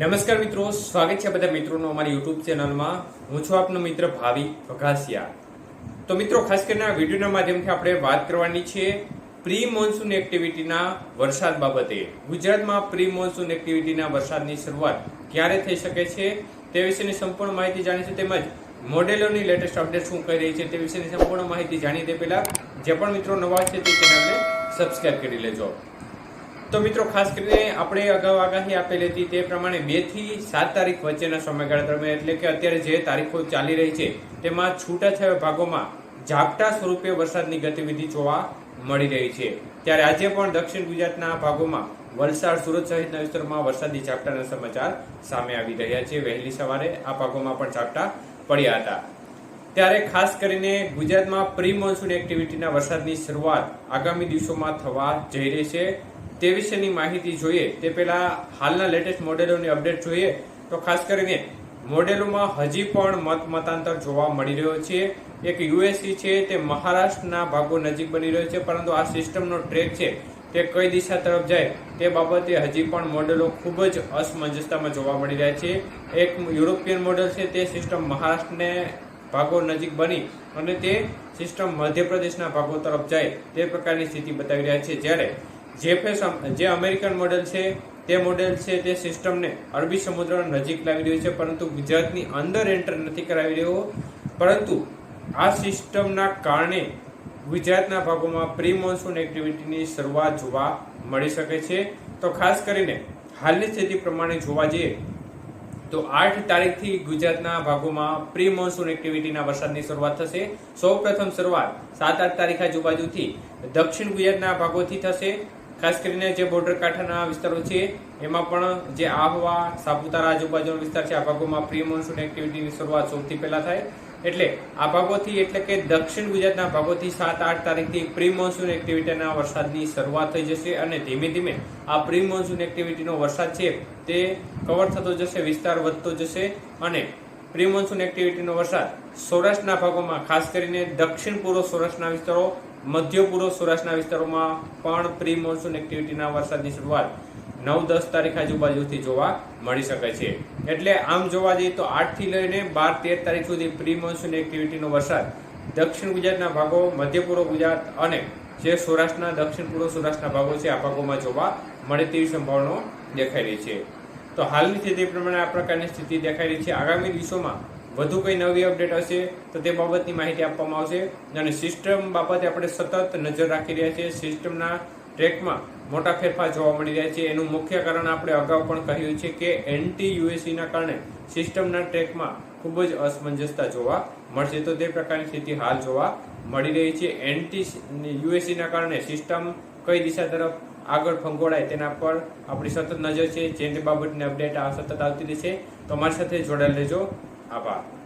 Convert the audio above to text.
નમસ્કાર મિત્રો, સ્વાગત છે બધા મિત્રોનો અમારી યુટ્યુબ ચેનલમાં. હું છું આપનો મિત્ર ભાવિ વઘાસિયા તો મિત્રો, ખાસ કરીને આ વિડીયોના માધ્યમથી આપણે વાત કરવાની છે પ્રી મોન્સૂન એક્ટિવિટીના વરસાદ બાબતે. ગુજરાતમાં પ્રી મોન્સૂન એક્ટિવિટીના વરસાદની શરૂઆત ક્યારે થઈ શકે છે તે વિશેની સંપૂર્ણ માહિતી જાણીશું તેમજ મોડેલોની લેટેસ્ટ અપડેટ શું કહી રહી છે તે વિશેની સંપૂર્ણ માહિતી જાણી તે પહેલા જે પણ મિત્રો નવા છે તે ચેનલને સબસ્ક્રાઈબ કરી લેજો. તો મિત્રો, ખાસ કરીને આપણે અગાઉ આગાહી આપેલી હતી તે પ્રમાણે બેથી સાત તારીખ વચ્ચેના સમયગાળા દરમિયાન, એટલે કે અત્યારે જે તારીખો ચાલી રહી છે, તેમાં છૂટાછવાયા ભાગોમાં ઝાપટા સ્વરૂપે વરસાદની ગતિવિધિ જોવા મળી રહી છે. ત્યારે આજે પણ દક્ષિણ ગુજરાતના ભાગોમાં વલસાડ, સુરત સહિતના વિસ્તારોમાં વરસાદી ઝાપટાના સમાચાર સામે આવી રહ્યા છે. વહેલી સવારે આ ભાગોમાં પણ ઝાપટા પડ્યા હતા. ત્યારે ખાસ કરીને ગુજરાતમાં પ્રી મોન્સૂન એક્ટિવિટીના વરસાદની શરૂઆત આગામી દિવસોમાં થવા જઈ રહી છે. તે વિશેની માહિતી જોઈએ, તે પહેલા હાલના લેટેસ્ટ મોડેલોની અપડેટ જોઈએ. તો ખાસ કરીને મોડેલોમાં હજી પણ મત મતાંતર જોવા મળી રહ્યો છે. એક યુએસસી છે, તે મહારાષ્ટ્રના ભાગો નજીક બની રહ્યો છે, પરંતુ આ સિસ્ટમનો ટ્રેક છે, તે કઈ દિશા તરફ જાય તે બાબતે હજી પણ મોડેલો ખૂબ જ અસમંજસતામાં જોવા મળી રહ્યા છે. એક યુરોપિયન મોડેલ છે, તે સિસ્ટમ મહારાષ્ટ્રને ભાગો નજીક બની અને તે સિસ્ટમ મધ્યપ્રદેશના ભાગો તરફ જાય તે પ્રકારની સ્થિતિ બતાવી રહ્યા છે. જ્યારે જેફએસ જે અમેરિકન મોડેલ છે, તે મોડેલ છે, તે સિસ્ટમને અરબી સમુદ્ર નજીક લાવી રહ્યું છે, પરંતુ ગુજરાતની અંદર એન્ટર નથી કરાવી રહ્યો. પરંતુ આ સિસ્ટમના કારણે ગુજરાતના ભાગોમાં પ્રી મોન્સૂન એક્ટિવિટીની શરૂઆત જોવા મળી શકે છે. તો ખાસ કરીને હાલની સ્થિતિ પ્રમાણે જોવા જઈએ, તો આઠ તારીખથી ગુજરાતના ભાગોમાં પ્રી મોન્સૂન એક્ટિવિટીના વરસાદની શરૂઆત થશે. સૌ પ્રથમ શરૂઆત સાત આઠ તારીખ આજુબાજુથી દક્ષિણ ગુજરાતના ભાગોથી થશે. ખાસ કરીને જે બોર્ડર કાંઠાના વિસ્તારો છે, એમાં પણ જે આહવા, સાપુતારા આજુબાજુનો વિસ્તાર છે, આ ભાગોમાં પ્રી મોન્સૂન એક્ટિવિટીની શરૂઆત સૌથી પહેલા થાય. એટલે આ ભાગોથી એટલે કે દક્ષિણ ગુજરાતના ભાગોથી સાત આઠ તારીખથી પ્રી મોન્સૂન એક્ટિવિટીના વરસાદની શરૂઆત થઈ જશે અને ધીમે ધીમે આ પ્રી મોન્સૂન એક્ટિવિટીનો વરસાદ છે તે કવર થતો જશે, વિસ્તાર વધતો જશે અને પ્રી મોન્સૂન એક્ટિવિટીનો વરસાદ સૌરાષ્ટ્રના ભાગોમાં, ખાસ કરીને દક્ષિણ પૂર્વ સૌરાષ્ટ્રના વિસ્તારો, મધ્ય પૂર્વ સૌરાષ્ટ્રના વિસ્તારોમાં પણ પ્રી મોન્સૂન એક્ટિવિટીના વરસાદની શરૂઆત નવ દસ તારીખ આજુબાજુથી જોવા મળી શકે છે. એટલે આમ જોવા જઈએ તો આઠથી લઈને બાર તેર તારીખ સુધી પ્રી મોન્સૂન એક્ટિવિટીનો વરસાદ દક્ષિણ ગુજરાતના ભાગો, મધ્ય પૂર્વ ગુજરાત અને જે સૌરાષ્ટ્રના દક્ષિણ પૂર્વ સૌરાષ્ટ્રના ભાગો છે, આ ભાગોમાં જોવા મળે તેવી સંભાવનાઓ દેખાઈ રહી છે. તો હાલની સ્થિતિ પ્રમાણે આ પ્રકારની સ્થિતિ દેખાઈ રહી છે. આગામી દિવસોમાં વધુ કંઈ નવી અપડેટ હશે તો તે બાબતની માહિતી આપવામાં આવશે અને સિસ્ટમ બાબતે આપણે સતત નજર રાખી રહ્યા છીએ. સિસ્ટમના ટ્રેકમાં મોટા ફેરફાર જોવા મળી રહ્યા છે. એનું મુખ્ય કારણ આપણે અગાઉ પણ કહ્યું છે કે એન્ટી યુએસીના કારણે સિસ્ટમના ટ્રેકમાં ખૂબ જ અસમંજસતા જોવા મળશે. તો તે પ્રકારની સ્થિતિ હાલ જોવા મળી રહી છે. એન્ટી યુએસીના કારણે સિસ્ટમ કઈ દિશા તરફ આગળ ફંગોળાય તેના પર આપણી સતત નજર છે. જે બાબતની અપડેટ આ સતત આવતી રહેશે. તો અમારી સાથે જોડાયેલ રહેજો. આભાર.